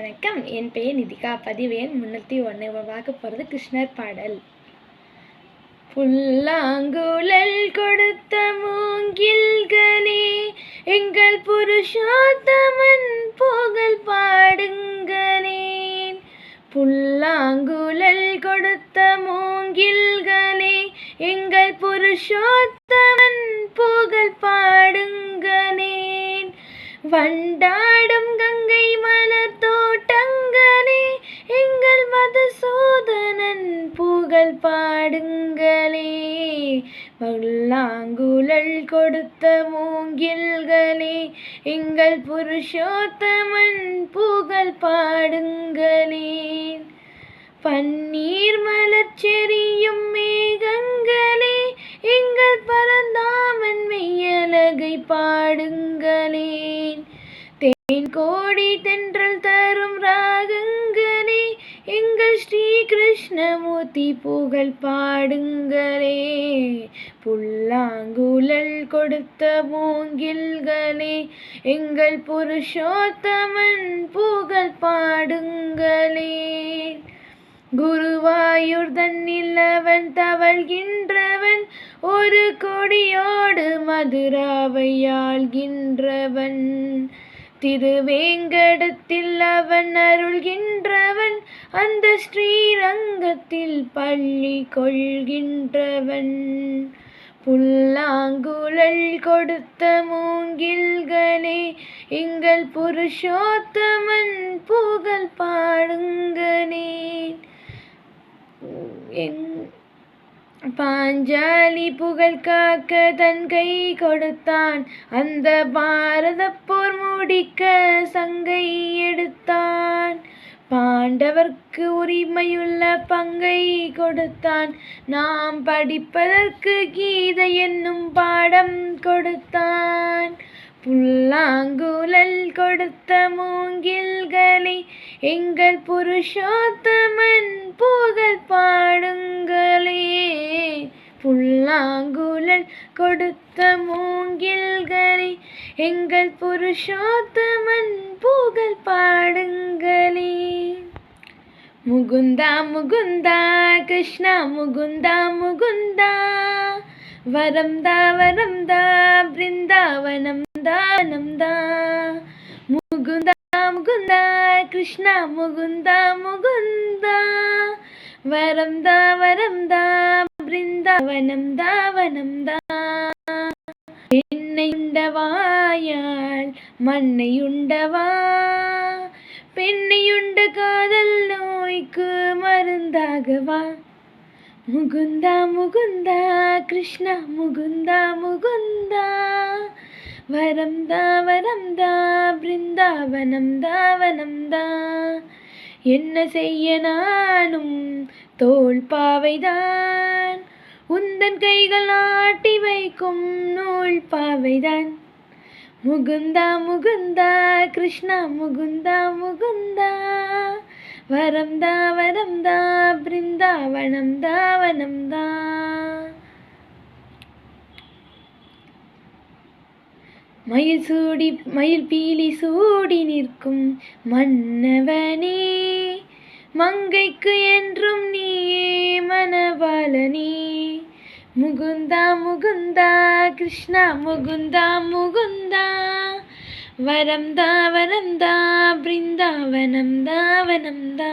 வணக்கம். என் பெயர் நிதிகா. பதிவு எண் முன்னூற்றி ஒன்று பார்க்க போகிறது கிருஷ்ணர் பாடல். புல்லாங்குழல் கொடுத்த மூங்கில்களே எங்கள் புருஷோத்தமன் புகழ் பாடுங்களேன். புல்லாங்குழல் கொடுத்த மூங்கில்களே எங்கள் புருஷோத்தமன் புகழ் பாடுங்களேன். வண்டா வல்லாங்குழல் கொடுத்த மூங்கில்களே எங்கள் புருஷோத்தமன் புகழ் பாடுங்களே. பன்னீர் மலர்ச்செறியும் மேகங்களே எங்கள் பரந்தாமன் மெய்யலகை பாடுங்களேன் தேன் கோடி தென்றல் தரும் ரா ஸ்ரீ கிருஷ்ணமூர்த்தி புகழ் பாடுங்களே. புல்லாங்குழல் கொடுத்த மூங்கில்களே எங்கள் புருஷோத்தமன் புகழ் பாடுங்களே. குருவாயூர் தன்னில் தவழ்கின்றவன் ஒரு கொடியோடு மதுராவை ஆள்கின்றவன். திருவேங்கடத்தில் அவன் அருள்கின்றவன் அந்த ஸ்ரீரங்கத்தில் பள்ளி கொள்கின்றவன். புல்லாங்குழல் கொடுத்த மூங்கில்களே எங்கள் புருஷோத்தமன் புகழ் பாடுங்களே எங் பாஞ்சாலி புகழ் காக்க தன் கை கொடுத்தான். அந்த பாரத போர் முடிக்க சங்கை எடுத்தான். பாண்டவர்க்கு உரிமையுள்ள பங்கை கொடுத்தான். நாம் படிப்பதற்கு கீதை என்னும் பாடம் கொடுத்தான். புல்லாங்குழல் கொடுத்த மூங்கில்களை எங்கள் புருஷோத்தமன் புகழ் பாடுங்களே. புல்லாங்குழல் கொடுத்த மூங்கில்களை எங்கள் புருஷோத்தமன் புகழ் பாடுங்களே. முகுந்தா முகுந்தா கிருஷ்ணா முகுந்தா முகுந்தா. வரம்தா வரம்தா பிருந்தாவனம் தானம் தா முகுந்தா முகுந்தா கிருஷ்ணா முகுந்தா முகுந்தா வரம் தா வரம் தா பிருந்தாவனம் தாவனம் தா என்னை உண்டவாயால் மண்ணை உண்டவா பெண்ணையுண்ட காதல் நோய்க்கு மருந்தாகவா முகுந்தா முகுந்தா கிருஷ்ணா முகுந்தா முகுந்தா வரம் தா வரம் தா பிருந்தாவனம் தாவனம் தா. என்ன செய்ய நானும் தோல் பாவைதான். உந்தன் கைகள் ஆட்டி வைக்கும் நூல் பாவைதான். முகுந்தா முகுந்தா கிருஷ்ணா முகுந்தா முகுந்தா. வரம் தா வரம் தா பிருந்தாவனம் தாவனம் தா. மயில் சூடி மயில் பீலி சூடி நிற்கும் மன்னவனே. மங்கைக்கு என்றும் நீயே மனவாளனே. முகுந்தா முகுந்தா கிருஷ்ணா முகுந்தா முகுந்தா. வரம்தா தா பிருந்தாவனம் தாவனம் தா